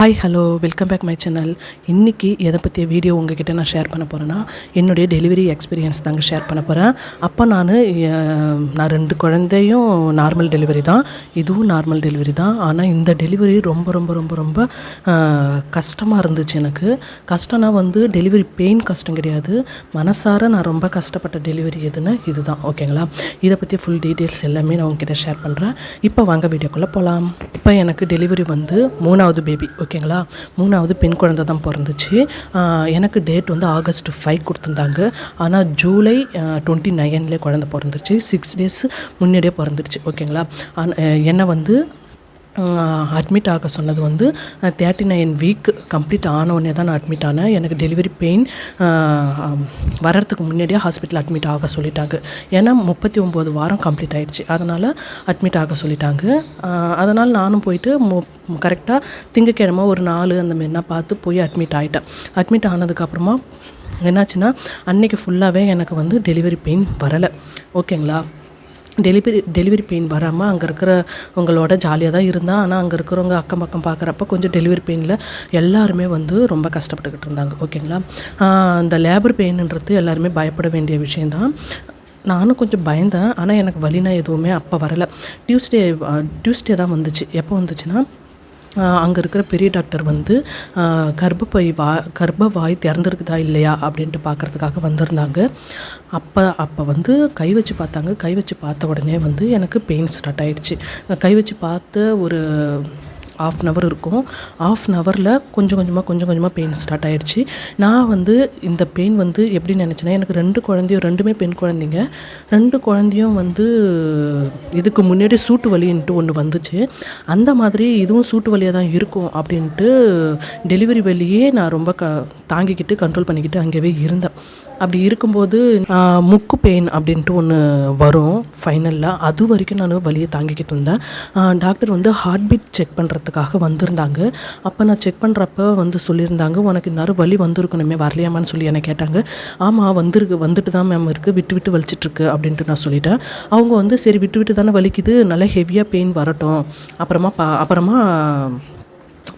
Hi hello welcome back my channel இன்றைக்கி எதை பற்றிய வீடியோ உங்ககிட்ட நான் ஷேர் பண்ண போகிறேன்னா என்னுடைய டெலிவரி எக்ஸ்பீரியன்ஸ் தாங்க ஷேர் பண்ண போகிறேன் அப்போ நான் நான் ரெண்டு குழந்தையும் நார்மல் டெலிவரி தான். இதுவும் நார்மல் டெலிவரி தான். ஆனால் இந்த டெலிவரி ரொம்ப ரொம்ப ரொம்ப ரொம்ப கஷ்டமாக இருந்துச்சு எனக்கு. கஷ்டம்னா வந்து டெலிவரி பெயின் கஷ்டம் கிடையாது. மனசார நான் ரொம்ப கஷ்டப்பட்ட டெலிவரி எதுன்னு இதுதான். ஓகேங்களா இதை பற்றி ஃபுல் டீட்டெயில்ஸ் எல்லாமே நான் உங்ககிட்ட ஷேர் பண்ணுறேன் இப்போ வாங்க வீடியோக்குள்ளே போகலாம் இப்போ எனக்கு டெலிவரி வந்து மூணாவது பேபி ஓகேங்களா? மூணாவது பெண் குழந்தை தான் பிறந்துச்சு. எனக்கு டேட் வந்து ஆகஸ்ட் ஃபைவ் கொடுத்துருந்தாங்க. ஆனால் ஜூலை டுவெண்ட்டி நைன்லேயே குழந்தை பிறந்துருச்சு. சிக்ஸ் டேஸ் முன்னாடியே பிறந்துருச்சு. ஓகேங்களா? என்னை வந்து அட்மிட் ஆக சொன்னது வந்து தேர்ட்டி நைன் வீக் கம்ப்ளீட் ஆனவுடனே தான் நான் அட்மிட் ஆனேன். எனக்கு டெலிவரி பெயின் வர்றதுக்கு முன்னாடியே ஹாஸ்பிட்டல் அட்மிட் ஆக சொல்லிட்டாங்க. ஏன்னா முப்பத்தி ஒம்பது வாரம் கம்ப்ளீட் ஆகிடுச்சு அதனால் அட்மிட் ஆக சொல்லிட்டாங்க. அதனால் நானும் போயிட்டு மு கரெக்டாக திங்கக்கிழமை ஒரு நாலு அந்த மாதிரிலாம் பார்த்து போய் அட்மிட் ஆகிட்டேன் அட்மிட் ஆனதுக்கப்புறமா என்னாச்சுன்னா அன்றைக்கி ஃபுல்லாகவே எனக்கு வந்து டெலிவரி பெயின் வரலை. ஓகேங்களா டெலிவரி டெலிவரி பெயின் வராமல் அங்கே இருக்கிற உங்களோட ஜாலியாக தான் இருந்தால் ஆனால் அங்கே இருக்கிறவங்க அக்கம் பக்கம் பார்க்குறப்ப கொஞ்சம் டெலிவரி பெயினில் எல்லாருமே வந்து ரொம்ப கஷ்டப்பட்டுக்கிட்டு இருந்தாங்க. ஓகேங்களா அந்த லேபர் பெயின்ன்றது எல்லாருமே பயப்பட வேண்டிய விஷயந்தான் நானும் கொஞ்சம் பயந்தேன். ஆனால் எனக்கு வலினா எதுவுமே அப்போ வரலை. டியூஸ்டே டியூஸ்டே தான் வந்துச்சு. எப்போ வந்துச்சுன்னா அங்கே இருக்கிற பெரிய டாக்டர் வந்து கர்ப்பப்பை வா கர்ப்ப வாய் திறந்துருக்குதா இல்லையா அப்படின்ட்டு பார்க்குறதுக்காக வந்திருந்தாங்க. அப்போ அப்போ வந்து கை வச்சு பார்த்தாங்க. கை வச்சு பார்த்த உடனே வந்து எனக்கு பெயின் ஸ்டார்ட் ஆகிடுச்சு கை வச்சு பார்த்த ஒரு ஆஃப் அன் ஹவர் இருக்கும். ஆஃப் அன் ஹவரில் கொஞ்சம் கொஞ்சமாக கொஞ்சம் கொஞ்சமாக பெயின் ஸ்டார்ட் ஆகிடுச்சு நான் வந்து இந்த பெயின் வந்து எப்படி நினச்சேன்னா எனக்கு ரெண்டு குழந்தையும் ரெண்டுமே பெண் குழந்தைங்க. ரெண்டு குழந்தையும் வந்து இதுக்கு முன்னாடி சூட்டு வலின்ட்டு ஒன்று வந்துச்சு. அந்த மாதிரி இதுவும் சூட்டு வலியாக தான் இருக்கும் அப்படின்ட்டு டெலிவரி வழியே நான் ரொம்ப க தாங்கிக்கிட்டு கண்ட்ரோல் பண்ணிக்கிட்டு அங்கேயே இருந்தேன். அப்படி இருக்கும்போது முக்கு பெயின் அப்படின்ட்டு ஒன்று வரும். ஃபைனலில் அது வரைக்கும் நான் வலியை தாங்கிக்கிட்டு இருந்தேன். டாக்டர் வந்து ஹார்ட் பீட் செக் பண்ணுறதுக்காக வந்திருந்தாங்க. அப்போ நான் செக் பண்ணுறப்ப வந்து சொல்லியிருந்தாங்க உனக்கு இந்நேரம் வலி வந்திருக்கணுமே வரலையாமான்னு சொல்லி என்னை கேட்டாங்க. ஆமாம் வந்துருக்கு வந்துட்டு தான் மேம் இருக்குது விட்டு விட்டு வலிச்சிட்ருக்கு அப்படின்ட்டு நான் சொல்லிட்டேன். அவங்க வந்து சரி விட்டு விட்டு தானே வலிக்குது நல்லா ஹெவியாக பெயின் வரட்டும். அப்புறமா பா அப்புறமா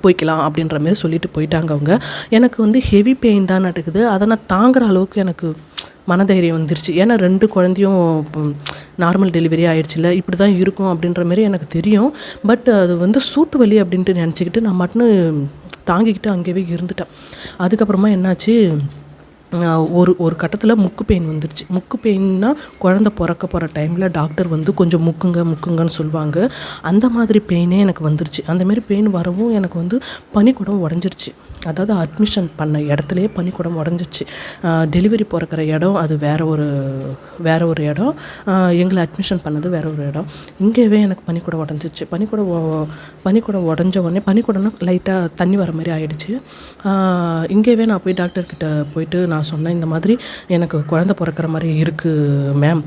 போய்க்கலாம் அப்படின்ற மாதிரி சொல்லிட்டு போயிட்டாங்க அவங்க. எனக்கு வந்து ஹெவி பெயின் தான் நடக்குது. அதை நான் தாங்குற அளவுக்கு எனக்கு மனதைரியம் வந்துருச்சு. ஏன்னா ரெண்டு குழந்தையும் நார்மல் டெலிவரி ஆயிடுச்சுல இப்படி தான் இருக்கும் அப்படின்ற மாதிரி எனக்கு தெரியும். பட் அது வந்து சூட்டு வலி அப்படின்ட்டு நினச்சிக்கிட்டு நான் மட்டும் தாங்கிக்கிட்டு அங்கேயே இருந்துட்டேன். அதுக்கப்புறமா என்னாச்சு? ஒரு ஒரு கட்டத்தில் முக்கு பெயின் வந்துருச்சு. முக்கு பெயின்னா குழந்த பிறக்க போகிற டைமில் டாக்டர் வந்து கொஞ்சம் முக்குங்க முக்குங்கன்னு சொல்லுவாங்க. அந்த மாதிரி பெயினே எனக்கு வந்துருச்சு. அந்தமாரி பெயின் வரவும் எனக்கு வந்து பனிக்கூடம் உடஞ்சிருச்சு. அதாவது அட்மிஷன் பண்ண இடத்துலையே பனிக்கூடம் உடஞ்சிச்சு. டெலிவரி பிறக்கிற இடம் அது வேறு ஒரு வேறு ஒரு இடம். எங்களை அட்மிஷன் பண்ணது வேறு ஒரு இடம். இங்கேவே எனக்கு பனிக்கூடம் உடஞ்சிச்சு. பனிக்கூடம் பனிக்கூடம் உடஞ்ச உடனே பனிக்கூடம்னா லைட்டாக தண்ணி வர மாதிரி ஆகிடுச்சு இங்கேவே நான் போய் டாக்டர்கிட்ட போயிட்டு நான் சொன்னேன் இந்த மாதிரி எனக்கு குழந்தை பிறக்கிற மாதிரி இருக்குது மேம்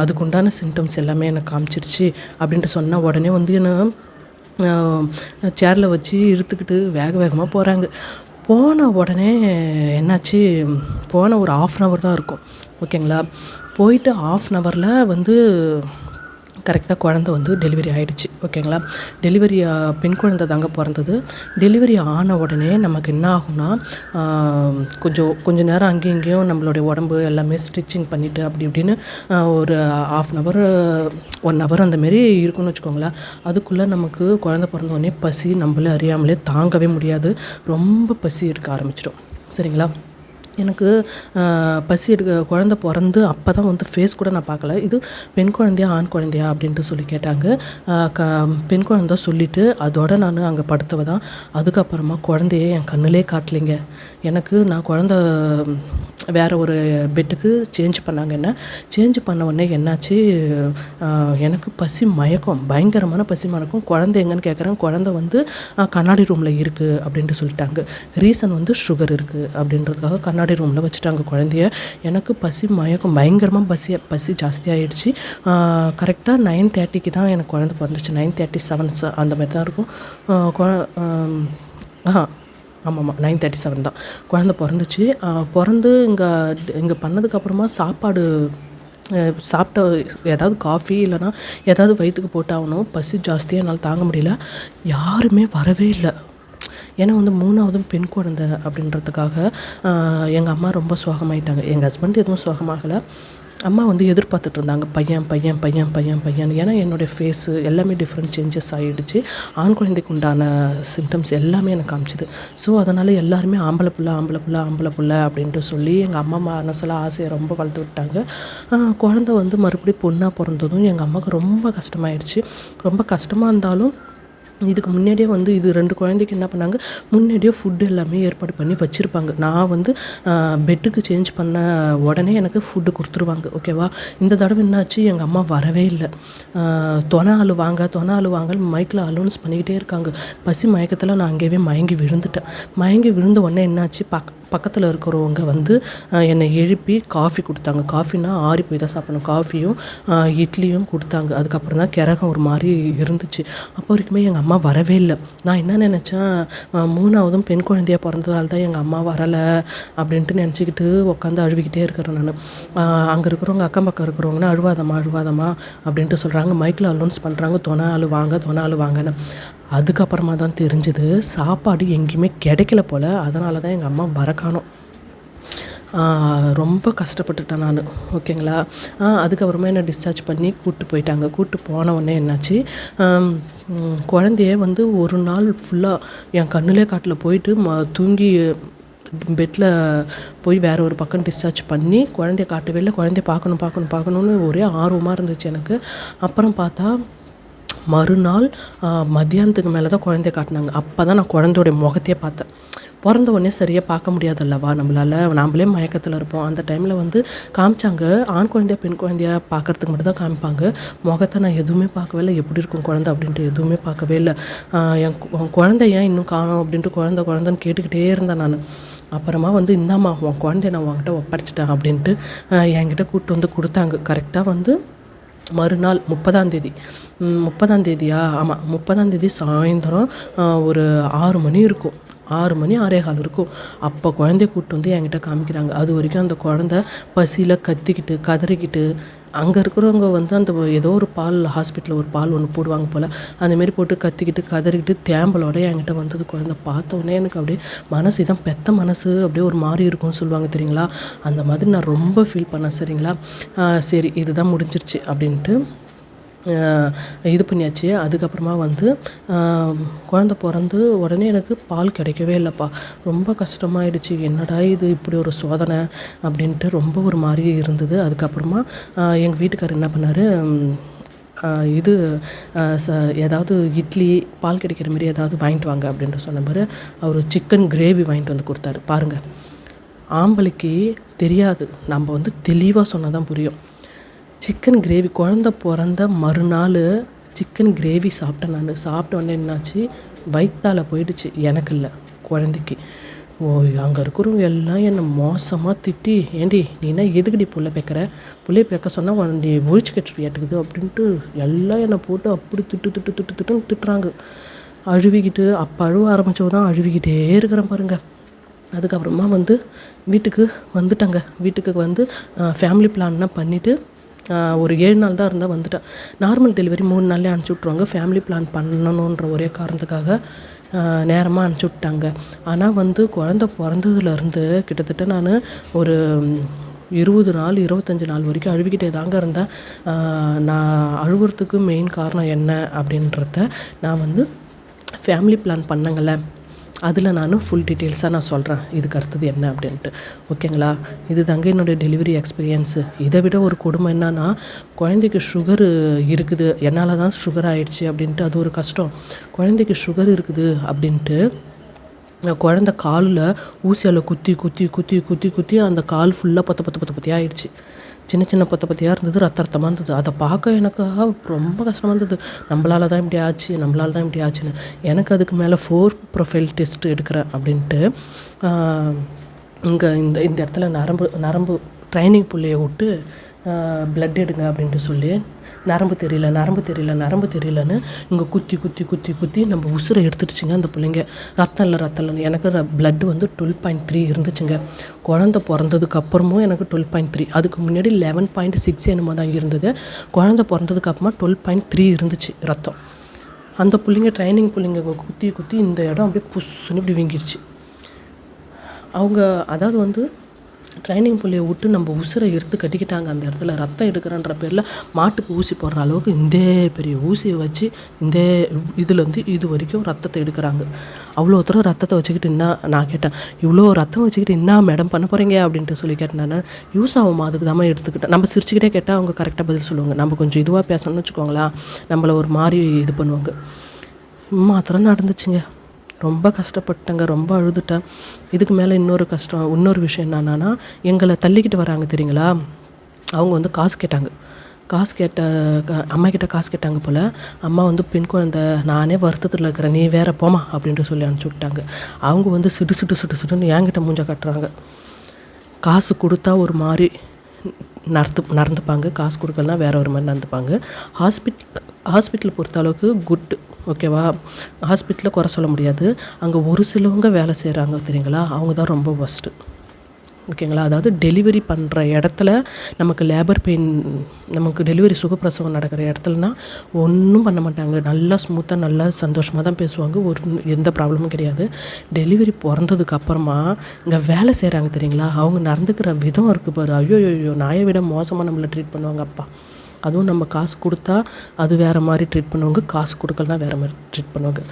அதுக்கு உண்டான சிம்டம்ஸ் எல்லாமே எனக்கு காமிச்சிருச்சு அப்படின்ட்டு சொன்னால் உடனே வந்து என்ன சேரில் வச்சு இழுத்துக்கிட்டு வேக வேகமாக போகிறாங்க போன உடனே என்னாச்சு? போன ஒரு ஆஃப் அன் ஹவர் தான் இருக்கும். ஓகேங்களா போயிட்டு ஆஃப் அன் ஹவரில் வந்து கரெக்டாக குழந்தை வந்து டெலிவரி ஆகிடுச்சு ஓகேங்களா டெலிவரி பெண் குழந்தை தாங்க பிறந்தது. டெலிவரி ஆன உடனே நமக்கு என்ன ஆகும்னா கொஞ்சம் கொஞ்சம் நேரம் அங்கேயும் இங்கேயும் நம்மளுடைய உடம்பு எல்லாமே ஸ்டிச்சிங் பண்ணிவிட்டு அப்படி இப்படின்னு ஒரு half an hour one hour அந்த மாரி இருக்குன்னு வச்சுக்கோங்களேன் அதுக்குள்ளே நமக்கு குழந்தை பிறந்தோடனே பசி நம்மளே அறியாமலே தாங்கவே முடியாது. ரொம்ப பசி எடுக்க ஆரம்பிச்சிடும். சரிங்களா? எனக்கு பசி எடுக்க குழந்த பிறந்து அப்போ தான் வந்து ஃபேஸ் கூட நான் பார்க்கல. இது பெண் குழந்தையா ஆண் குழந்தையா அப்படின்ட்டு சொல்லி கேட்டாங்க. க பெண் குழந்த சொல்லிவிட்டு அதோட நான் அங்கே படுத்தவ தான். அதுக்கப்புறமா குழந்தைய என் கண்ணிலே காட்டலைங்க. எனக்கு நான் குழந்த வேறு ஒரு பெட்டுக்கு சேஞ்ச் பண்ணாங்க என்ன? சேஞ்ச் பண்ண உடனே என்னாச்சு? எனக்கு பசி மயக்கம் பயங்கரமான பசி மயக்கம். குழந்தை எங்கன்னு கேட்குறேன் குழந்தை வந்து கண்ணாடி ரூமில் இருக்குது அப்படின்ட்டு சொல்லிட்டாங்க. ரீசன் வந்து சுகர் இருக்குது அப்படின்றதுக்காக கண்ணாடி ரூமில் வச்சுட்டாங்க குழந்தைய. எனக்கு பசி மயக்கம் பயங்கரமாக பசி பசி ஜாஸ்தியாகிடுச்சு கரெக்டாக நைன் தேர்ட்டிக்கு தான் எனக்கு குழந்தை பிறந்துச்சு. நைன் தேர்ட்டி செவன்ஸ் அந்த மாதிரி தான் இருக்கும். குழ- ஆம், ஆஹா ஆமாம்மா நைன் தேர்ட்டி செவன் தான். குழந்த பிறந்துச்சு. பிறந்து இங்கே இங்கே பண்ணதுக்கப்புறமா சாப்பாடு சாப்பிட்ட ஏதாவது காஃபி இல்லைன்னா ஏதாவது வயிற்றுக்கு போட்டாகணும். பசி ஜாஸ்தியாக என்னால் தாங்க முடியல. யாருமே வரவே இல்லை. ஏன்னா வந்து மூணாவதும் பெண் குழந்தை அப்படின்றதுக்காக எங்கள் அம்மா ரொம்ப சோகமாயிட்டாங்க எங்கள் ஹஸ்பண்ட் எதுவும் சோகமாகலை அம்மா வந்து எதிர்பார்த்துட்டு இருந்தாங்க பையன் பையன் பையன் பையன் பையன். ஏன்னா என்னுடைய ஃபேஸு எல்லாமே டிஃப்ரெண்ட் சேஞ்சஸ் ஆகிடுச்சு ஆண் குழந்தைக்கு உண்டான சிம்டம்ஸ் எல்லாமே எனக்கு காமிச்சிது. ஸோ அதனால் எல்லாருமே ஆம்பளை புள்ள ஆம்பளை புள்ள ஆம்பளை புள்ள அப்படின்ட்டு சொல்லி எங்கள் அம்மா மனசில் ஆசையை ரொம்ப வளர்த்து விட்டாங்க. குழந்த குழந்தை வந்து மறுபடியும் பொண்ணாக பிறந்ததும் எங்கள் அம்மாவுக்கு ரொம்ப கஷ்டமாயிடுச்சு. ரொம்ப கஷ்டமாக இருந்தாலும் இதுக்கு முன்னாடியே வந்து இது ரெண்டு குழந்தைக்கு என்ன பண்ணாங்க? முன்னாடியே ஃபுட்டு எல்லாமே ஏற்பாடு பண்ணி வச்சுருப்பாங்க. நான் வந்து பெட்டுக்கு சேஞ்ச் பண்ண உடனே எனக்கு ஃபுட்டு கொடுத்துருவாங்க. ஓகேவா இந்த தடவை என்னாச்சு? எங்கள் அம்மா வரவே இல்லை. தொணை அழுவாங்க வாங்க தொணை மைக்கில் அலோன்ஸ் பண்ணிக்கிட்டே இருக்காங்க. பசி மயக்கத்தில் நான் அங்கேயே மயங்கி விழுந்துட்டேன். மயங்கி விழுந்த உடனே என்னாச்சு? பார்க்க பக்கத்தில் இருக்கிறவங்க வந்து என்னை எழுப்பி காஃபி கொடுத்தாங்க. காஃபினா ஆறி போய் தான் சாப்பிடணும். காஃபியும் இட்லியும் கொடுத்தாங்க. அதுக்கப்புறம் தான் கிறகம் ஒரு மாதிரி இருந்துச்சு. அப்போ வரைக்குமே எங்கள் அம்மா வரவே இல்லை. நான் என்ன நினச்சேன் மூணாவதும் பெண் குழந்தையாக பிறந்ததால தான் எங்கள் அம்மா வரலை அப்படின்ட்டு நினச்சிக்கிட்டு உட்காந்து அழுவிக்கிட்டே இருக்கிறேன் நான். அங்கே இருக்கிறவங்க அக்கம் பக்கம் இருக்கிறவங்கன்னா அழுவாதம்மா அழுவாதம்மா அப்படின்ட்டு சொல்கிறாங்க மைக்கில் அலௌன்ஸ் பண்ணுறாங்க தொணை அழுவாங்க தொணை அழுவாங்கன்னு. அதுக்கப்புறமா தான் தெரிஞ்சுது சாப்பாடு எங்கேயுமே கிடைக்கல போல். அதனால தான் எங்கள் அம்மா வர காணும். ரொம்ப கஷ்டப்பட்டுட்டேன் நான். ஓகேங்களா? அதுக்கப்புறமா என்னை டிஸ்சார்ஜ் பண்ணி கூப்பிட்டு போயிட்டாங்க. கூப்பிட்டு போன உடனே என்னாச்சு? குழந்தைய வந்து ஒரு நாள் ஃபுல்லாக என் கண்ணுலே காட்டில் போயிட்டு ம தூங்கி பெட்டில் போய் வேறு ஒரு பக்கம் டிஸ்சார்ஜ் பண்ணி குழந்தைய காட்டவே இல்லை. குழந்தைய பார்க்கணும் பார்க்கணும் பார்க்கணுன்னு ஒரே ஆர்வமாக இருந்துச்சு எனக்கு. அப்புறம் பார்த்தா மறுநாள் மத்தியானத்துக்கு மேலே தான் குழந்தைய காட்டினாங்க. அப்போ தான் நான் குழந்தையோடைய முகத்தையே பார்த்தேன். பிறந்த உடனே சரியாக பார்க்க முடியாதல்லவா? நம்மளால் நாம்ளே மயக்கத்தில் இருப்போம். அந்த டைமில் வந்து காமிச்சாங்க. ஆண் குழந்தையா பெண் குழந்தையா பார்க்கறதுக்கு மட்டும் தான் காமிப்பாங்க. முகத்தை நான் எதுவுமே பார்க்கவே இல்லை. எப்படி இருக்கும் குழந்தை அப்படின்ட்டு எதுவுமே பார்க்கவே இல்லை. என் குழந்தை ஏன் இன்னும் காணும் அப்படின்ட்டு குழந்தை குழந்தைன்னு கேட்டுக்கிட்டே இருந்தேன் நான். அப்புறமா வந்து இந்தாம்மா உன் குழந்தைய நான் உங்ககிட்ட ஒப்படைச்சிட்டேன் அப்படின்ட்டு என்கிட்ட கூப்பிட்டு வந்து கொடுத்தாங்க. கரெக்டாக வந்து மறுநாள் முப்பதாம் தேதி. முப்பதாம் தேதியா? ஆமாம் முப்பதாம் தேதி சாயந்தரம் ஒரு ஆறு மணி இருக்கும். ஆறு மணி ஆறே கால் இருக்கும். அப்போ குழந்தைய கூப்பிட்டு வந்து என்கிட்ட காமிக்கிறாங்க. அது வரைக்கும் அந்த குழந்த பசியில் கத்திக்கிட்டு கதறிக்கிட்டு அங்கே இருக்கிறவங்க வந்து அந்த ஏதோ ஒரு பால் ஹாஸ்பிட்டலில் ஒரு பால் ஒன்று போடுவாங்க போல் அந்தமாரி போட்டு கத்திக்கிட்டு கதறிக்கிட்டு தேம்பலோட என்கிட்ட வந்தது. குழந்த பார்த்தோன்னே எனக்கு அப்படியே மனசு இதான் பெத்த மனசு அப்படியே ஒரு மாதிரி இருக்கும்னு சொல்லுவாங்க தெரியுங்களா? அந்த மாதிரி நான் ரொம்ப ஃபீல் பண்ணேன் சரிங்களா? சரி இதுதான் முடிஞ்சிருச்சு அப்படின்ட்டு இது பண்ணியாச்சு. அதுக்கப்புறமா வந்து குழந்த பிறந்து உடனே எனக்கு பால் கிடைக்கவே இல்லைப்பா. ரொம்ப கஷ்டமாயிடுச்சு. என்னடா இது இப்படி ஒரு சோதனை அப்படின்ட்டு ரொம்ப ஒரு மாதிரி இருந்தது. அதுக்கப்புறமா எங்கள் வீட்டுக்காரர் என்ன பண்ணார்? இது ச ஏதாவது இட்லி பால் கிடைக்கிற மாதிரி ஏதாவது வாங்கிட்டு வாங்க அப்படின்ட்டு சொன்ன மாதிரி அவர் சிக்கன் கிரேவி வாங்கிட்டு வந்து கொடுத்தாரு. பாருங்கள் ஆம்பளைக்கு தெரியாது. நம்ம வந்து தெளிவாக சொன்னால் தான் புரியும். சிக்கன் கிரேவி குழந்த பிறந்த மறுநாள் சிக்கன் கிரேவி சாப்பிட்டேன் நான். சாப்பிட்ட உடனே என்னாச்சு? வயிற்றால் போயிடுச்சு. எனக்கு இல்லை குழந்தைக்கு. ஓ அங்கே இருக்கிறவங்க எல்லாம் என்னை மோசமாக திட்டி ஏண்டி நீ என்ன எதுக்குடி பிள்ளை பேக்கிற? பிள்ளைய பேக்க சொன்னால் நீ ஒழிச்சு கட்டுறியாட்டுக்குது அப்படின்ட்டு எல்லாம் என்னை போட்டு அப்படி திட்டு திட்டு திட்டு திட்டுன்னு திட்டுறாங்க. அழுவிக்கிட்டு அப்போ அழுவ ஆரம்பித்தவங்க தான் அழுவிக்கிட்டே இருக்கிறேன் பாருங்கள் அதுக்கப்புறமா வந்து வீட்டுக்கு வந்துட்டாங்க. வீட்டுக்கு வந்து ஃபேமிலி பிளான்லாம் பண்ணிவிட்டு ஒரு ஏழு நாள் தான் இருந்தால் வந்துட்டேன் நார்மல் டெலிவரி மூணு நாள்லேயே அனுப்பிச்சி விட்ருவாங்க ஃபேமிலி பிளான் பண்ணணுன்ற ஒரே காரணத்துக்காக நேரமாக அனுப்பிச்சி விட்டாங்க. ஆனால் வந்து குழந்த பிறந்ததுலேருந்து கிட்டத்தட்ட நான் ஒரு இருபது நாள் இருபத்தஞ்சி நாள் வரைக்கும் அழுவிக்கிட்டே தாங்க இருந்தேன். நான் அழுகுறதுக்கு மெயின் காரணம் என்ன அப்படின்றத நான் வந்து ஃபேமிலி பிளான் பண்ணங்களேன் அதில் நான் ஃபுல் டீட்டெயில்ஸாக நான் சொல்கிறேன் இதுக்கு அடுத்தது என்ன அப்படின்ட்டு. ஓகேங்களா? இது தாங்க என்னுடைய டெலிவரி எக்ஸ்பீரியன்ஸு இதை விட ஒரு கொடுமை என்னன்னா குழந்தைக்கு சுகர் இருக்குது. என்னால் தான் சுகர் ஆயிடுச்சு அப்படின்ட்டு அது ஒரு கஷ்டம். குழந்தைக்கு சுகர் இருக்குது அப்படின்ட்டு குழந்த காலில் ஊசியால் குத்தி குத்தி குத்தி குத்தி குத்தி அந்த கால் ஃபுல்லாக பத்த பத்த பத்த பற்றி ஆயிடுச்சு. சின்ன சின்ன பத்த பத்தியாக இருந்தது ரத்த ரத்தமாக இருந்தது. அதை பார்க்க எனக்கு ரொம்ப கஷ்டமாக இருந்தது. நம்மளால தான் இப்படி ஆச்சு நம்மளால தான் இப்படி ஆச்சுன்னு. எனக்கு அதுக்கு மேலே ஃபோர் ப்ரொஃபைல் டெஸ்ட் எடுக்கிறேன் அப்படின்ட்டு இங்கே இந்த இந்த இடத்துல நரம்பு நரம்பு ட்ரைனிங் புள்ளைய விட்டு பிளட் எடுங்க அப்படின்ட்டு சொல்லி நரம்பு தெரியல நரம்பு தெரியல நரம்பு தெரியலன்னு இங்கே குத்தி குத்தி குத்தி குத்தி நம்ம உசுரை எடுத்துடுச்சுங்க அந்த பிள்ளைங்க. ரத்தம் இல்லை ரத்தம் இல்லைன்னு. எனக்கு பிளட் வந்து டுவெல் பாயிண்ட் த்ரீ இருந்துச்சுங்க. குழந்த பிறந்ததுக்கு அப்புறமும் எனக்கு டுவெல் பாயிண்ட் த்ரீ அதுக்கு முன்னாடி லெவன் பாயிண்ட் சிக்ஸ் என்னமோ தான் இருந்தது. குழந்த பிறந்ததுக்கு அப்புறமா டுவெல் பாயிண்ட் த்ரீ இருந்துச்சு ரத்தம். அந்த பிள்ளைங்க ட்ரைனிங் பிள்ளைங்க குத்தி குத்தி இந்த இடம் அப்படியே புஷ்ஷுன்னு இப்படி வீங்கிடுச்சு அவங்க அதாவது வந்து ட்ரைனிங் புள்ளியை விட்டு நம்ம உசுரை எடுத்து கட்டிக்கிட்டாங்க. அந்த இடத்துல ரத்தம் எடுக்கிறன்ற பேரில் மாட்டுக்கு ஊசி போடுற அளவுக்கு இந்த பெரிய ஊசியை வச்சு இந்த இதுலேருந்து இது வரைக்கும் ரத்தத்தை எடுக்கிறாங்க. அவ்வளோ தூரம் ரத்தத்தை வச்சுக்கிட்டு என்ன நான் கேட்டேன் இவ்வளோ ரத்தம் வச்சுக்கிட்டு என்ன மேடம் பண்ண போகிறீங்க அப்படின்ட்டு சொல்லி கேட்டேன் நான். யூஸ் ஆகும் அதுக்கு தான் எடுத்துக்கிட்டேன். நம்ம சிரிச்சுக்கிட்டே கேட்டால் அவங்க கரெக்டாக பதில் சொல்லுவாங்க. நம்ம கொஞ்சம் இதுவாக பேசணும்னு வச்சுக்கோங்களேன். நம்மளை ஒரு மாதிரி இது பண்ணுவாங்க. மாத்திரம் நடந்துச்சுங்க. ரொம்ப கஷ்டப்பட்டேங்க ரொம்ப அழுதுட்டேன். இதுக்கு மேலே இன்னொரு கஷ்டம் இன்னொரு விஷயம் என்னென்னா எங்களை தள்ளிக்கிட்டு வராங்க தெரியுங்களா? அவங்க வந்து காசு கேட்டாங்க. காசு கேட்ட அம்மா கிட்ட காசு கேட்டாங்க போல் அம்மா வந்து பெண் குழந்தை நானே வருத்தத்தில் இருக்கிறேன் நீ வேற போமா அப்படின்ட்டு சொல்லி அனுப்பிச்சி விட்டாங்க. அவங்க வந்து சிடு சிடு சிடு சிடுன்னு என்கிட்ட மூஞ்ச கட்டுறாங்க. காசு கொடுத்தா ஒரு மாதிரி நடத்து நடந்துப்பாங்க. காசு கொடுக்கலாம் வேற ஒரு மாதிரி நடந்துப்பாங்க. ஹாஸ்பிட்டல் ஹாஸ்பிட்டல் பொறுத்த அளவுக்கு குட். ஓகேவா? ஹாஸ்பிட்டலில் குறை சொல்ல முடியாது. அங்கே ஒரு சிலவங்க வேலை செய்கிறாங்க தெரியுங்களா? அவங்க தான் ரொம்ப ஒஸ்ட்டு ஓகேங்களா? அதாவது டெலிவரி பண்ணுற இடத்துல நமக்கு லேபர் பெயின் நமக்கு டெலிவரி சுகப்பிரசவம் நடக்கிற இடத்துலனா ஒன்றும் பண்ண மாட்டாங்க. நல்லா ஸ்மூத்தாக நல்லா சந்தோஷமாக தான் பேசுவாங்க. ஒரு எந்த ப்ராப்ளமும் கிடையாது. டெலிவரி பிறந்ததுக்கு அப்புறமா இங்கே வேலை செய்கிறாங்க தெரியுங்களா? அவங்க நடந்துக்கிற விதம் இருக்குது பாரு. ஐயோ ஐயோ நாயை விட மோசமாக நம்மளை ட்ரீட் பண்ணுவாங்க அப்பா. அதுவும் நம்ம காசு கொடுத்தா அது வேறு மாதிரி ட்ரீட் பண்ணுவாங்க. காசு கொடுக்கலனா வேறு மாதிரி ட்ரீட் பண்ணுவாங்க.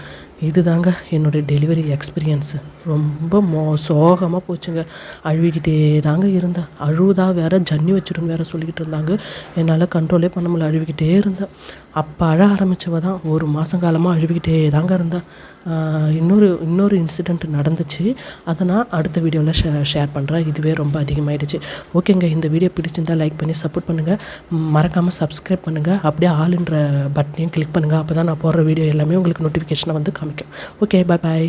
இதுதாங்க என்னுடைய டெலிவரி எக்ஸ்பீரியன்ஸு ரொம்ப மோ சோகமாக போச்சுங்க. அழுவிக்கிட்டே தாங்க இருந்தேன். அழுவுதா வேற ஜன்னி வச்சிடும் வேற சொல்லிக்கிட்டு இருந்தாங்க. என்னால் கண்ட்ரோலே பண்ண முடியல அழுவிக்கிட்டே இருந்தேன். அப்போ அழ ஆரம்பித்தவ தான் ஒரு மாதம் காலமாக அழுவிக்கிட்டே தாங்க இருந்தேன். இன்னொரு இன்னொரு இன்சிடெண்ட் நடந்துச்சு. அதை நான் அடுத்த வீடியோவில் ஷே ஷேர் பண்ணுறேன் இதுவே ரொம்ப அதிகமாகிடுச்சு ஓகேங்க இந்த வீடியோ பிடிச்சிருந்தா லைக் பண்ணி சப்போர்ட் பண்ணுங்கள் மறக்காமல் சப்ஸ்கிரைப் பண்ணுங்கள் அப்படியே ஆளுன்ற பட்டனையும் கிளிக் பண்ணுங்கள் அப்போ தான் நான் போடுற வீடியோ எல்லாமே உங்களுக்கு நோட்டிஃபிகேஷனை வந்து காமிக்கும் ஓகே பை பாய்